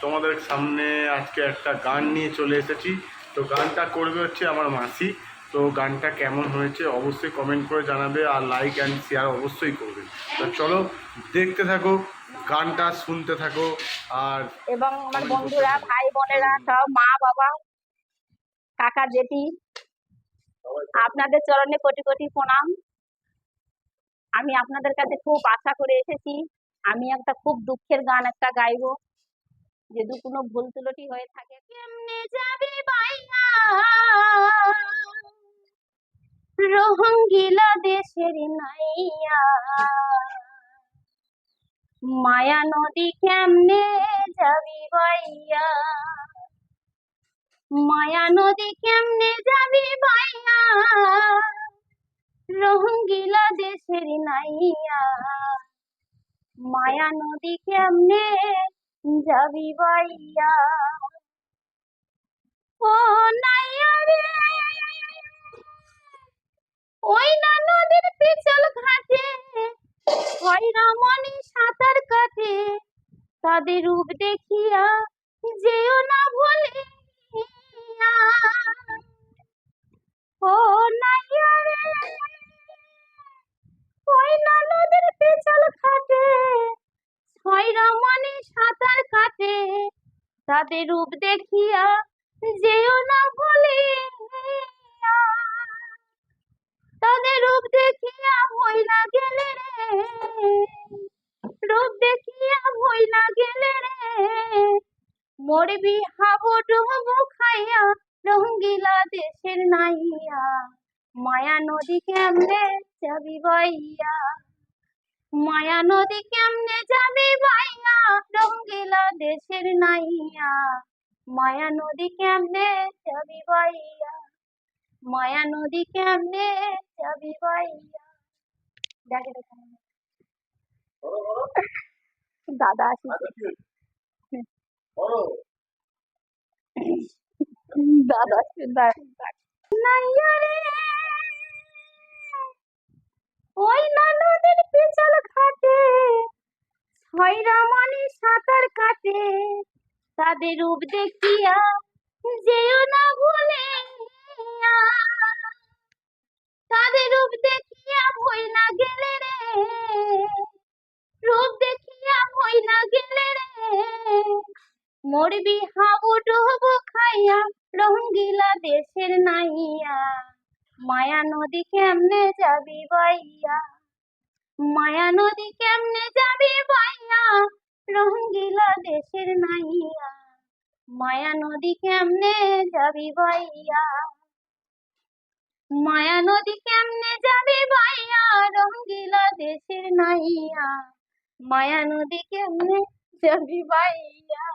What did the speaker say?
তোমাদের সামনে আজকে একটা গান নিয়ে চলে এসেছি। তো গানটা করবে হচ্ছে আমার মাসি। তো গানটা কেমন হয়েছে অবশ্যই কমেন্ট করে জানাবে আর লাইক অ্যান্ড শেয়ার অবশ্যই করবে। তো চলো দেখতে থাকো গানটা শুনতে থাকো আর এবং আমার বন্ধুরা ভাই বোনেরা সব মা বাবা কাকা জেঠি আপনাদের চরণে কোটি কোটি প্রণাম। আমি আপনাদের কাছে খুব আশা করে এসেছি। আমি একটা খুব দুঃখের গান একটা গাইবো। যদি কোনো ভুল ত্রুটি হয়ে থাকে। কেমনে যাবি বাইয়া? রোহিঙ্গিলা দেশের নাইয়া। মায়া নদী কেমনে যাবি ভাইয়া মায়া নদী কেমনে যাবি ভাইয়া রোহিঙ্গিলা দেশের নাইয়া। মায়া নদী কেমনে যাবি ভাইয়া। ও নাইয়া ওই না নদীর পিছল ঘাটে মনি সাঁতার কাটে। তাদের রূপ দেখিয়া যেও না ভুলে তাদের রূপ দেখিয়া যেও না ভুলে তাদের রূপ দেখিয়া ভইলা গেলে রে। রূপ দেখিয়া ভইলা গেলে রে। মরবি হাবু ডুবু খাইয়া, রঙ্গিলা দেশের নাইয়া। মায়া নদী কেমনে যাবি বাইয়া? মায়া নদী কেমনে যাবি বাইয়া রঙ্গিলা দেশের নাইয়া। মায়া নদী কেমনে যাবি বাইয়া মায়া নদী কেমনে যাবি বাইয়া দেখে দেখে। দাদা আসিছে। দাদা আসছে, দাদা মানে সাঁতার কাটে। তাদের রূপ দেখিয়া যেও না ভুলে তাদের রূপ দেখিয়া ভই না গেলে রে। রূপ দেখিয়া ভই না গেলে রে। মরবি হাবু ডুবু খাইয়া, রঙ্গিলা দেশের নাইয়া। মায়া নদী কেমনে যাবি বাইয়া। মায়া নদী কেমনে যাবি বাইয়া রঙ্গিলা দেশের নাইয়া। মায়া নদী কেমনে যাবি বাইয়া মায়া নদী কেমনে যাবি বাইয়া রঙ্গিলা দেশের নাইয়া। মায়া নদী কেমনে যাবি বাইয়া